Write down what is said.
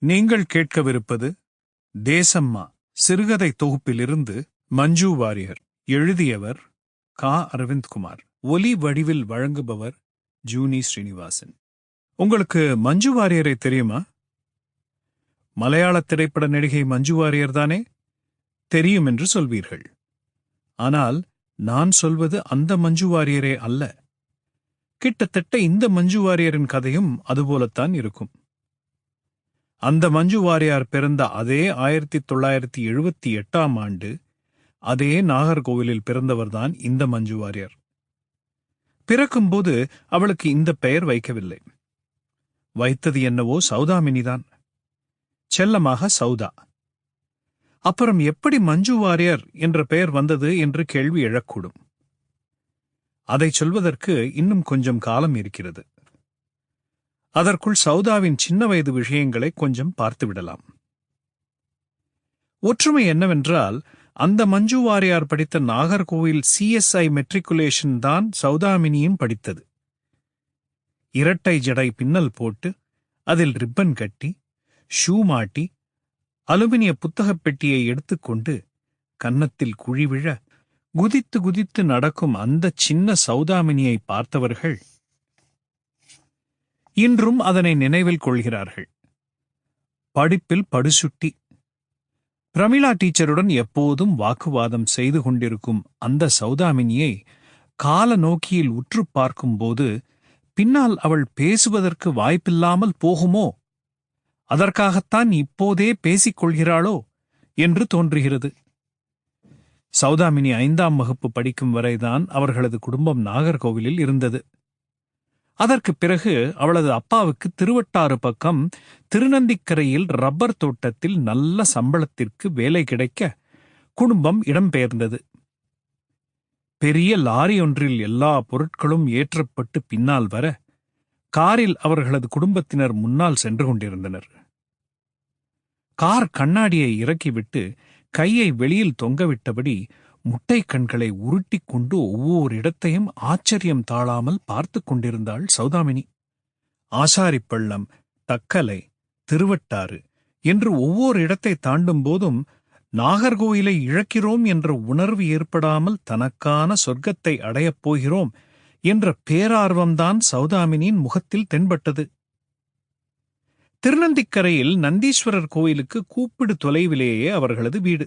நீங்கள் கேட்கவிருப்பது தேசம்மா. சிறுகதை தொகுப்பிலிருந்து மஞ்சு வாரியர் எழுதியவர் கா. அரவிந்த்குமார். ஒலி வடிவில் வழங்குபவர் ஜூனி ஸ்ரீனிவாசன். உங்களுக்கு மஞ்சு வாரியரை தெரியுமா? மலையாள திரைப்பட நடிகை மஞ்சு வாரியர் தானே? தெரியும் என்று சொல்வீர்கள். ஆனால் நான் சொல்வது அந்த மஞ்சு வாரியரே அல்ல. கிட்டத்தட்ட இந்த மஞ்சு வாரியரின் கதையும் அதுபோலத்தான் இருக்கும். அந்த மஞ்சு வாரியார் பிறந்த அதே ஆயிரத்தி தொள்ளாயிரத்தி எழுபத்தி எட்டாம் ஆண்டு அதே நாகர்கோவிலில் பிறந்தவர்தான் இந்த மஞ்சு வாரியார். பிறக்கும்போது அவளுக்கு இந்த பெயர் வைக்கவில்லை. வைத்தது என்னவோ சௌதாமினிதான். செல்லமாக சௌதா. அப்புறம் எப்படி மஞ்சு வாரியர் என்ற பெயர் வந்தது என்று கேள்வி எழக்கூடும். அதைச் சொல்வதற்கு இன்னும் கொஞ்சம் காலம் இருக்கிறது. அதற்குள் சௌதாவின் சின்ன வயது விஷயங்களை கொஞ்சம் பார்த்துவிடலாம் ஒற்றுமை என்னவென்றால் அந்த மஞ்சு வாரியார் படித்த நாகர்கோவில் சிஎஸ்ஐ மெட்ரிகுலேஷன் தான் சௌதாமினியும் படித்தது. இரட்டை ஜடை பின்னல் போட்டு அதில் ரிப்பன் கட்டி ஷூ மாட்டி அலுமினிய புத்தகப் பெட்டியை எடுத்துக்கொண்டு கன்னத்தில் குழி விழ குதித்து குதித்து நடக்கும் அந்த சின்ன சௌதாமினியை பார்த்தவர்கள் இன்றும் அதனை நினைவில் கொள்கிறார்கள். படிப்பில் படுசுட்டி. பிரமிளா டீச்சருடன் எப்போதும் வாக்குவாதம் செய்து கொண்டிருக்கும் அந்த சௌதாமினியை கால நோக்கியில் உற்று பார்க்கும்போது பின்னால் அவள் பேசுவதற்கு வாய்ப்பில்லாமல் போகுமோ? அதற்காகத்தான் இப்போதே பேசிக் கொள்கிறாளோ? என்று தோன்றுகிறது. சௌதாமினி ஐந்தாம் வகுப்பு படிக்கும் வரைதான் அவர்களது குடும்பம் நாகர்கோவிலில் இருந்தது. அதற்குப் பிறகு அவளது அப்பாவுக்கு திருவட்டாறு பக்கம் திருநந்திக்கரையில் ரப்பர் தோட்டத்தில் நல்ல சம்பளத்திற்கு வேலை கிடைக்க குடும்பம் இடம்பெயர்ந்தது. பெரிய லாரி ஒன்றில் எல்லா பொருட்களும் ஏற்றப்பட்டு பின்னால் வர காரில் அவர்களது குடும்பத்தினர் முன்னால் சென்று கொண்டிருந்தனர். கார் கண்ணாடியை இறக்கிவிட்டு கையை வெளியில் தொங்கவிட்டபடி முட்டை கண்களை உருட்டிக் கொண்டு ஒவ்வொரு இடத்தையும் ஆச்சரியம் தாழாமல் பார்த்து கொண்டிருந்தாள் சௌதாமினி. ஆசாரிப்பள்ளம் தக்கலை திருவட்டாறு என்று ஒவ்வொரு இடத்தை தாண்டும் போதும் நாகர்கோயிலை இழக்கிறோம் என்ற உணர்வு ஏற்படாமல் தனக்கான சொர்க்கத்தை அடையப் போகிறோம் என்ற பேரார்வம்தான் சௌதாமினியின் முகத்தில் தென்பட்டது. திருநந்திக்கரையில் நந்தீஸ்வரர் கோயிலுக்கு கூப்பிடு தொலைவிலேயே அவர்களது வீடு.